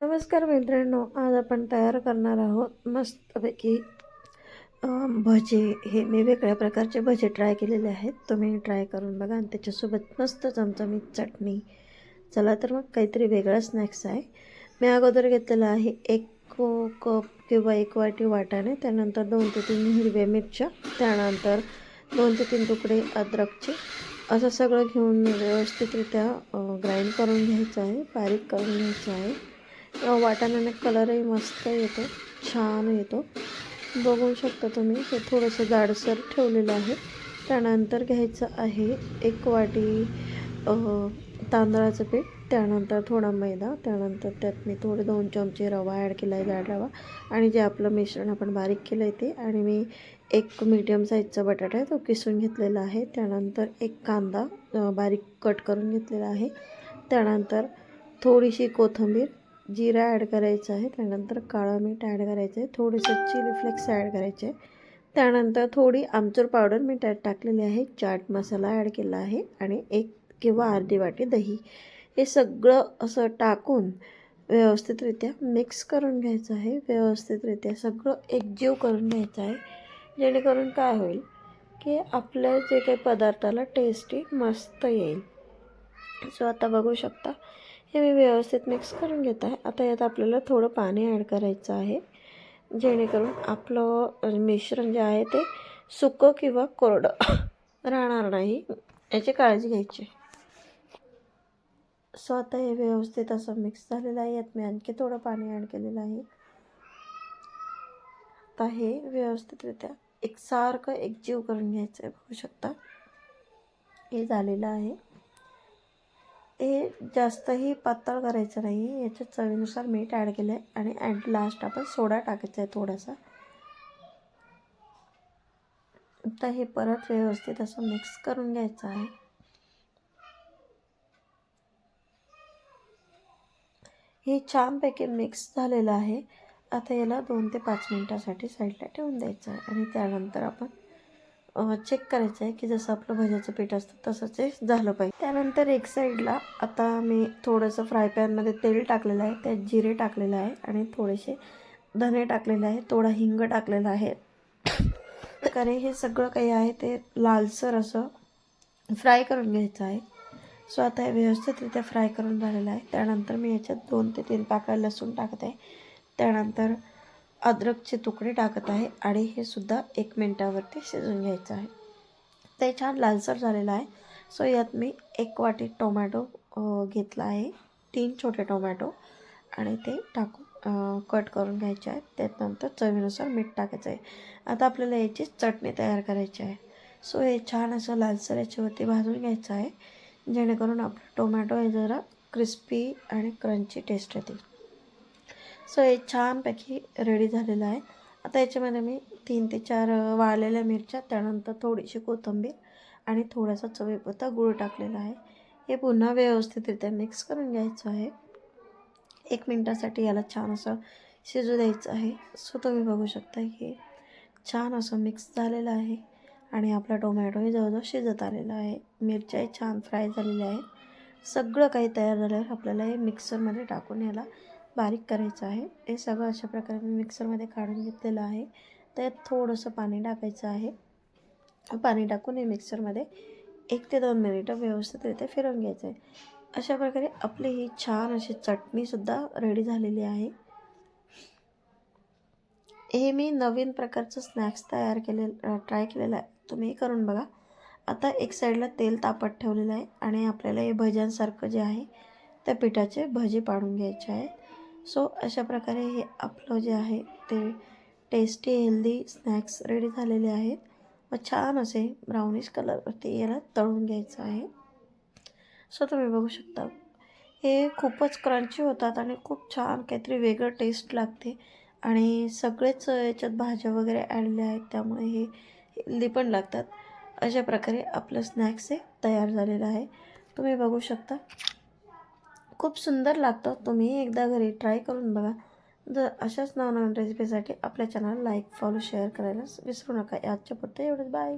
नमस्कार मित्रांनो आज आपण तयार करणार आहोत मस्तपैकी भजे. हे मी वेगळ्या प्रकारचे भजे ट्राय केलेले आहेत. तुम्ही ट्राय करून बघा आणि त्याच्यासोबत मस्त चमचमीत चटणी. चला तर मग काहीतरी वेगळा स्नॅक्स आहे. मी अगोदर घेतलेला आहे एक कप किंवा एक वाटी वाटाणे त्यानंतर दोन ते तीन हिरव्या मिरच्या त्यानंतर दोन ते तीन तुकडे अद्रकचे असं सगळं घेऊन व्यवस्थितरित्या ग्राइंड करून घ्यायचं आहे बारीक करून घ्यायचं आहे. वाटाण्याने कलरही मस्त येतो छान येतो. बघू शकता तुम्ही हे थोडंसं जाडसर ठेवलेलं आहे. त्यानंतर घ्यायचं आहे एक वाटी तांदळाचं पीठ त्यानंतर थोडा मैदा त्यानंतर त्यात मी थोडे दोन चमचे रवा ॲड केला आहे जाड रवा. आणि जे आपलं मिश्रण आपण बारीक केलं आहे ते आणि मी एक मीडियम साईजचा बटाटा आहे तो किसून घेतलेला आहे. त्यानंतर एक कांदा बारीक कट करून घेतलेला आहे. त्यानंतर थोडीशी कोथिंबीर जिरा ॲड करायचं आहे त्यानंतर काळं मीठ ॲड करायचं आहे थोडंसं चिली फ्लेक्स ॲड करायचे आहे. त्यानंतर थोडी आमचूर पावडर मी त्यात टाकलेली आहे चाट मसाला ॲड केला आहे आणि एक किंवा अर्धी वाटी दही. हे सगळं असं टाकून व्यवस्थितरित्या मिक्स करून घ्यायचं आहे व्यवस्थितरित्या सगळं एकजीव करून घ्यायचं आहे जेणेकरून काय होईल की आपल्या जे काही पदार्थाला टेस्टी मस्त येईल. सो आता बघू शकता हे मी व्यवस्थित मिक्स करून घेत आहे. आता यात आपल्याला थोडं पाणी ॲड करायचं आहे. जेणेकरून आपलं मिश्रण जे आहे ते सुकं किंवा कोरडं राहणार नाही. याची काळजी घ्यायची. सो आता हे व्यवस्थित असं मिक्स झालेलं आहे. यात मी आणखी थोडं पाणी ॲड केलेलं आहे. आता हे व्यवस्थितरित्या एकसारखं एकजीव करून घ्यायचं आहे बघू शकता. हे झालेलं आहे. हे जास्तही पातळ करायचं नाही. याच्या चवीनुसार मीठ ॲड केलं आहे आणि ॲट लास्ट आपण सोडा टाकायचा आहे थोडासा. आता हे परत व्यवस्थित असं मिक्स करून घ्यायचं आहे. हे छानपैकी मिक्स झालेलं आहे. आता याला दोन ते पाच मिनटासाठी साईडला ठेवून द्यायचं आहे आणि त्यानंतर आपण चेक करायचं आहे की जसं आपलं भज्याचं पीठ असतं तसंच हे झालं पाहिजे. त्यानंतर एक साईडला आता मी थोडंसं फ्राय पॅनमध्ये तेल टाकलेलं आहे त्यात जिरे टाकलेलं आहे आणि थोडेसे धने टाकलेले आहे थोडा हिंग टाकलेला आहे. प्रकारे हे सगळं काही आहे ते लालसर असं फ्राय करून घ्यायचं आहे. सो आता हे व्यवस्थितरित्या फ्राय करून झालेलं आहे. त्यानंतर मी याच्यात दोन ते तीन पाकळ्या लसूण टाकत. आहे त्यानंतर अद्रकचे तुकडे टाकत आहे आणि हे सुद्धा एक मिनटावरती शिजून घ्यायचं आहे. ते छान लालसर झालेलं आहे. सो यात मी एक वाटी टोमॅटो घेतला आहे. तीन छोटे टोमॅटो आणि ते टाकून कट करून घ्यायचे आहेत. त्यानंतर चवीनुसार मीठ टाकायचं आहे. आता आपल्याला याची चटणी तयार करायची आहे. सो हे छान असं लालसर याच्यावरती भाजून घ्यायचं आहे. जेणेकरून आपलं टोमॅटो हे जरा क्रिस्पी आणि क्रंची टेस्ट येते सो हे छानपैकी रेडी झालेलं आहे. आता याच्यामध्ये मी तीन ते चार वाळलेल्या मिरच्या त्यानंतर थोडीशी कोथिंबीर आणि थोडासा चवीपुरता गुळ टाकलेला आहे. हे पुन्हा व्यवस्थितरित्या मिक्स करून घ्यायचं आहे. एक मिनटासाठी याला छान असं शिजू द्यायचं आहे. सो तुम्ही बघू शकता हे छान असं मिक्स झालेलं आहे आणि आपला टोमॅटोही जवळजवळ शिजत आलेला आहे. मिरच्याही छान फ्राय झालेल्या आहे सगळं काही तयार झाल्यावर आपल्याला हे मिक्सरमध्ये टाकून याला बारीक करायचं आहे. हे सगळं अशा प्रकारे मी मिक्सरमध्ये काढून घेतलेलं आहे. त्यात थोडंसं पाणी टाकायचं आहे. पाणी टाकून हे मिक्सरमध्ये एक ते दोन मिनिटं व्यवस्थितरित्या फिरवून घ्यायचं आहे. अशा प्रकारे आपली ही छान अशी चटणीसुद्धा रेडी झालेली आहे. हे मी नवीन प्रकारचं स्नॅक्स तयार केले ट्राय केलेलं आहे. तुम्ही करून बघा. आता एक साईडला तेल तापत ठेवलेलं आहे आणि आपल्याला हे भज्यांसारखं जे आहे त्या पिठाचे भजे पाडून घ्यायचे आहेत सो अशा प्रकारे हे आपलं जे आहे ते टेस्टी हेल्दी स्नॅक्स रेडी झालेले आहेत. व छान असे ब्राउनिश कलरवरती याला तळून घ्यायचं आहे. सो तुम्ही बघू शकता हे खूपच क्रंची होतात आणि खूप छान काहीतरी वेगळं टेस्ट लागते. आणि सगळेच याच्यात भाज्या वगैरे ॲडल्या आहेत त्यामुळे हे हेल्दी पण लागतात. अशा प्रकारे आपलं स्नॅक्स हे तयार झालेलं आहे. तुम्ही बघू शकता. खूप सुंदर लागतं. तुम्ही एकदा घरी ट्राय करून बघा. जर अशाच नवनवीन रेसिपीसाठी आपल्या चॅनल लाईक फॉलो शेअर करायला विसरू नका. याच्या पुरतं एवढंच. बाय